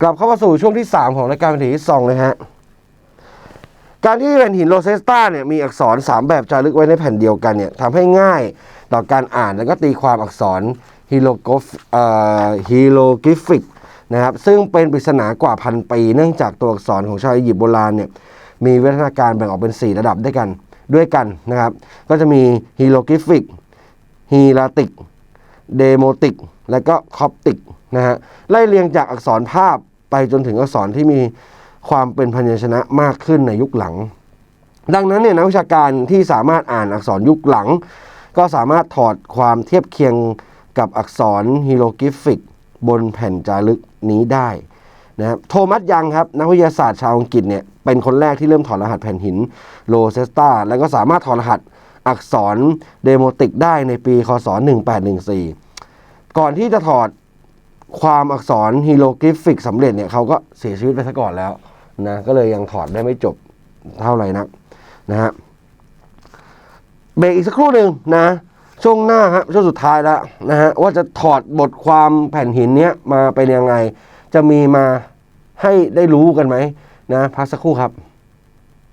กลับเข้ามาสู่ช่วงที่ 3 ของรายการแผ่นหินที่สองเลยฮะ การที่แผ่นหินโรเซสตาเนี่ยมีอักษร 3 แบบจารึกไว้ในแผ่นเดียวกันเนี่ยทำให้ง่ายต่อการอ่านแล้วก็ตีความอักษรฮีโรกฟเอ่อฮีโรกิฟิกนะครับซึ่งเป็นปริศนากว่าพันปีเนื่องจากตัวอักษรของชาวอียิปต์โบราณเนี่ยมีวิวัฒนาการแบ่งออกเป็น 4 ระดับด้วยกันด้วยกันนะครับ ก็จะมีฮีโรกิฟิกฮีราติก เดโมติก และก็คอปติก นะฮะไล่เรียงจากอักษรภาพไปจนถึงอักษรที่มีความเป็นพยัญชนะมากขึ้นในยุคหลัง ดังนั้นเนี่ยนักวิชาการที่สามารถอ่านอักษรยุคหลัง ก็สามารถถอดความเทียบเคียงกับอักษรฮีโรกริฟิก บนแผ่นจารึกนี้ได้นะครับโทมัสยังครับนักวิทยาศาสตร์ชาวอังกฤษเนี่ยเป็นคนแรกที่เริ่มถอดรหัสแผ่นหินโรเซสตาแล้วก็สามารถถอดรหัสอักษรเดโมติกได้ในปีคศ 1814 ก่อนที่จะถอด ความอักษรฮีโรกริฟิกสำเร็จเนี่ยเขาก็เสียชีวิตไปซะก่อนแล้วนะก็เลยยังถอดได้ไม่จบเท่าไหร่นักนะฮะเบรกอีกสักครู่หนึ่งนะ ช่วงหน้าครับช่วงสุดท้ายแล้วนะฮะว่าจะถอดบทความแผ่นหินเนี้ยมาเป็นยังไง จะมีมาให้ได้รู้กันไหมนะพักสักครู่ครับ